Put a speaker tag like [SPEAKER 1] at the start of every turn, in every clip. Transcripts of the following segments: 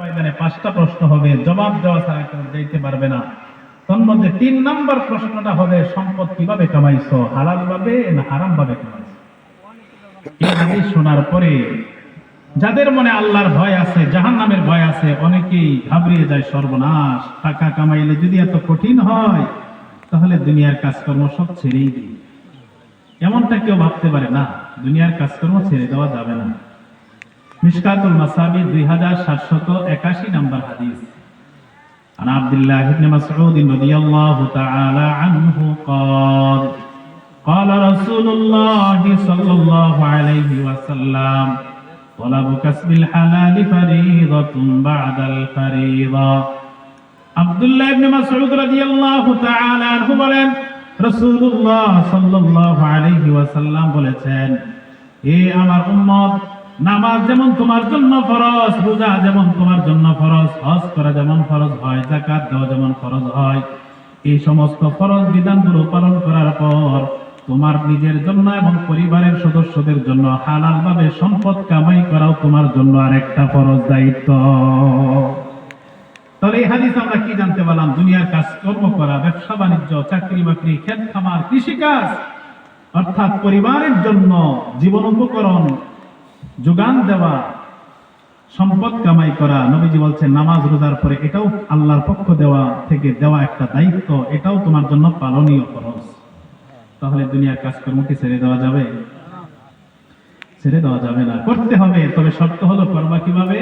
[SPEAKER 1] ময়দানে পাঁচটা প্রশ্ন হবে, জবাব দেওয়া ছাড়া কেউ পারবে না। তিন নাম্বার প্রশ্নটা হবে, সম্পদ কীভাবে কামাইছো? হালাল ভাবে না হারাম ভাবে কামাইছো শোনার পরে যাদের মনে আল্লাহর ভয় আছে জাহান নামের ভয় আছে, অনেকেই ঘাবড়িয়ে যায় সর্বনাশ। টাকা কামাইলে যদি এত কঠিন হয়, তাহলে দুনিয়ার কাজকর্ম সব ছেড়েই দিই। এমনটা কেউ ভাবতে পারে না, দুনিয়ার কাজকর্ম ছেড়ে দেওয়া যাবে না। মিশকাতুল মাসাবি দুই হাজার সাতশত একাশি নম্বর হাদিস عن عبد الله بن مسعود رضي الله تعالى عنه قال قال رسول الله صلى الله عليه وسلم طلب كسب الحلال فريضة بعد الفريضة عبد الله بن مسعود رضي الله تعالى عنه বলেন রাসূলুল্লাহ সাল্লাল্লাহু আলাইহি ওয়াসাল্লাম বলেছেন এ আমার উম্মত নামাজ যেমন তোমার জন্য ফরজ, রোজা যেমন তোমার জন্য ফরজ, হজ করা যেমন ফরজ হয়, যাকাত দেওয়া যেমন ফরজ হয়। এই সমস্ত ফরজ বিধানগুলো পালন করার পর তোমার নিজের জন্য এবং পরিবারের সদস্যদের জন্য হালাল ভাবে সম্পদ কামাই করাও তোমার জন্য আরেকটা ফরজ দায়িত্ব। তাহলে এই হাদিস আমরা কি জানতে পারলাম? দুনিয়ার কাজ কর্ম করা, ব্যবসা, বাণিজ্য, চাকরি বাকরি ক্ষেত খামার, কৃষিকাজ, অর্থাৎ পরিবারের জন্য জীবন উপকরণ যোগান দেওয়া, সম্পদ কামাই করা, নবীজি বলছেন, নামাজ রোজার পরে এটাও আল্লাহর পক্ষ দেওয়া থেকে দেওয়া একটা দায়িত্ব, এটাও তোমার জন্য পালনীয় খরচ তাহলে দুনিয়ার কাজকর্ম কি ছেড়ে দেওয়া যাবে? ছেড়ে দেওয়া যাবে না। করতে হবে, তবে শর্ত হলো করবা কীভাবে?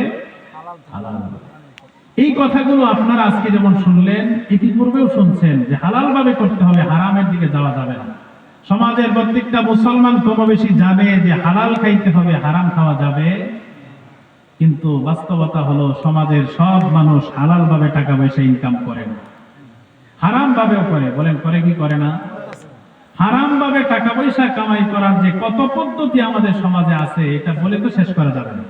[SPEAKER 1] এই কথাগুলো আপনারা আজকে যেমন শুনলেন, ইতিপূর্বেও শুনছেন যে হালাল ভাবে করতে হবে, হারামের দিকে যাওয়া যাবে না। সমাজের প্রত্যেকটা মুসলমান কম বেশি জানে যে হালাল খাইতে হবে, হারাম খাওয়া যাবে। কিন্তু বাস্তবতা হলো সমাজের সব মানুষ হালাল ভাবে টাকা পয়সা ইনকাম করে না। হারাম ভাবেও করে। বলেন, করে কি করে না? হারাম ভাবে টাকা পয়সা কামাই করার যে কত পদ্ধতি আমাদের সমাজে আছে, এটা বলে তো শেষ করা যাবে না।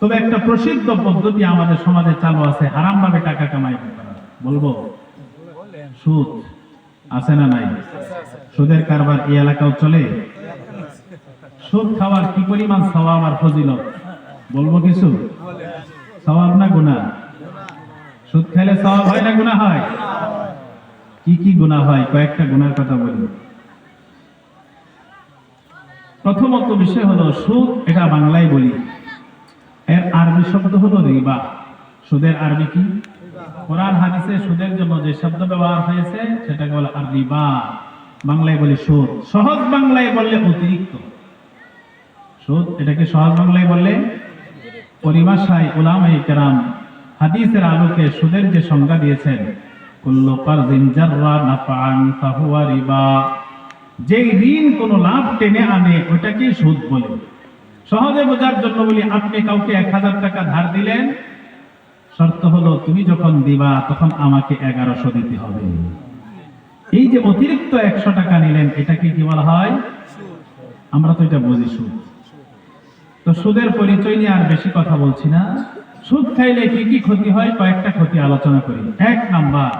[SPEAKER 1] তবে একটা প্রসিদ্ধ পদ্ধতি আমাদের সমাজে চালু আছে হারাম ভাবে টাকা কামাই করা। বলব? সুদ। আছে না নাই? সুদের কারবার এই এলাকাও চলে? সুদ খাওয়ার কি পরিমাণ সওয়াব আর ফজিলত? বলব কিছু? সওয়াব না গুনাহ? সুদ খেলে সওয়াব হয় না গুনাহ হয়? কি কি গুনাহ হয়? কয়েকটা গুণার কথা বলি প্রথমত বিষয় হলো, সুদ এটা বাংলায় বলি। এর আরবি শব্দ হলো রিবা। সুদের আরবি কি? কোরআন হাদিসে সুদের জন্য যে শব্দ ব্যবহার হয়েছে, সেটাকে বলে আর রিবা বাংলায় বলি সুদ। সহজ বাংলায় বললে অতিরিক্ত। সুদ, এটাকে সহজ বাংলায় বললে পরিভাষায় কেরাম হাদিসের আলোকে সুদের যে সংজ্ঞা দিয়েছেন রিবা। ঋণ কোনো লাভ টেনে আনে ওটাকে সুদ বলে। সহজে বোঝার জন্য বলি, আপনি কাউকে এক হাজার টাকা ধার দিলেন শর্ত হলো, তুমি যখন দিবা, তখন আমাকে এগারোশো দিতে হবে। এই যে অতিরিক্ত একশো টাকা নিলেন, এটাকে কি বলা হয়? আমরা তো এটা বুঝি সুদ। তো সুদের পরিচয় নিয়ে আর বেশি কথা বলছি না। সুদ খাইলে কি কি ক্ষতি হয়? কয়েকটা ক্ষতি আলোচনা করি। এক নাম্বার,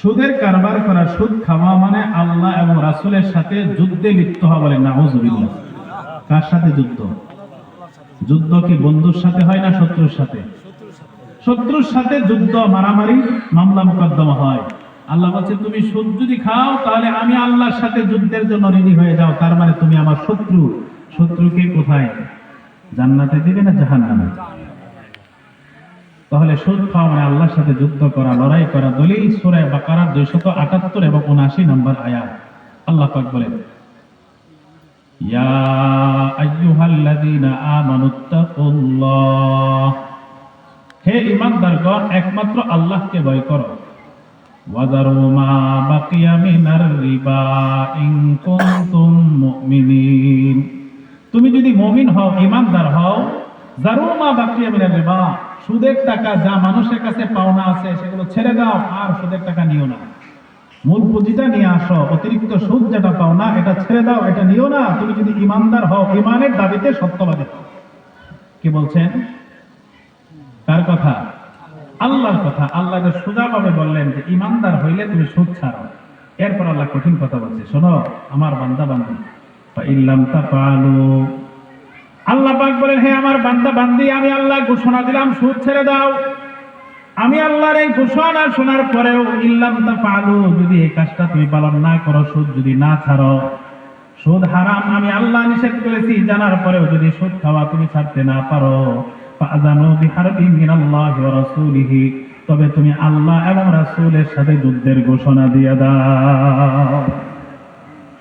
[SPEAKER 1] সুদের কারবার করা সুদ খাওয়া মানে আল্লাহ এবং রাসুলের সাথে যুদ্ধে লিপ্ত হওয়া বলে নাউজুবিল্লাহ কার সাথে যুদ্ধ? যুদ্ধ কি বন্ধুর সাথে হয় না শত্রুর সাথে? শত্রুর সাথে যুদ্ধ, মারামারি, মামলা মোকদ্দমা হয়। আল্লাহ বলছে, তুমি সুদ যদি খাও, তাহলে আমি আল্লাহর সাথে যুদ্ধের জন্য রেডি হয়ে যাও। তার মানে তুমি আমার শত্রু। শত্রুকে কোথায়? জান্নাতে দিবে না জাহান্নামে? তাহলে সুদ খাওয়া মানে আল্লাহর সাথে যুদ্ধ করা, লড়াই করা। দলিল সূরা বাকারার 278 এবং 79 নম্বর আয়াত। আল্লাহ পাক বলেন, ইয়া আইয়ুহাল্লাযীনা আমানুত্তাকুল্লাহ হে ইমানদারগণ, একমাত্র আল্লাহকে ভয় করো। ওয়াদারু মা বাকিয়া মিনার রিবা ইন কুনতুম মুমিনিন। তুমি যদি মুমিন হও, ইমানদার হও, জারু মা বাকিয়া মিনার রিবা, সুদের টাকা যা মানুষের কাছে পাওনা আছে, সেগুলো ছেড়ে দাও, আর সুদের টাকা নিও না। মূল পুঁজিটা নিয়ে আসো, অতিরিক্ত সুদ যেটা পাও না, এটা ছেড়ে দাও, এটা নিও না। তুমি যদি ইমানদার হও, ইমানের দাবিতে সত্যবাদী হও। কি বলছেন? কার কথা? আল্লাহর কথা। আল্লাহ সোজাভাবে বললেন যে ইমানদার হইলে তুমি সুদ ছাড়ো এরপর আল্লাহ কঠিন কথা বলছে, শোনো, আমার বান্দা বান্দি। ইল্লাম তা আল্লাহ পাক বলেন, হে আমার বান্দা বান্দি, আমি আল্লাহ ঘোষণা দিলাম, সুদ ছেড়ে দাও। আমি আল্লাহর এই ঘোষণা শোনার পরেও ইল্লাম তা পালু যদি এই কাজটা তুমি পালন না করো, সুদ যদি না ছাড়ো। সুদ হারাম, আমি আল্লাহ নিষেধ করেছি, জানার পরেও যদি সুদ খাওয়া তুমি ছাড়তে না পারো। তবে তুমি আল্লাহ এবং রাসূলের সাথে যুদ্ধের ঘোষণা দিয়ে দাও।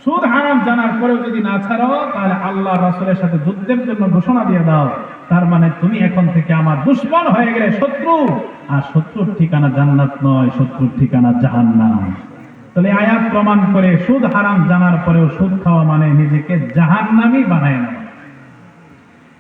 [SPEAKER 1] সুদ হারাম জানার পরেও যদি না ছাড়ো, তাহলে আল্লাহ রাসূলের সাথে যুদ্ধের জন্য ঘোষণা দিয়ে দাও। তার মানে তুমি এখন থেকে আমার দুশ্মন হয়ে গেলে শত্রু, আর শত্রুর ঠিকানা জান্নাত নয়, শত্রুর ঠিকানা জাহান্নাম। তাহলে আয়াত প্রমাণ করে সুদ হারাম জানার পরেও সুদ খাওয়া মানে নিজেকে জাহান্নামই বানায় নেওয়া।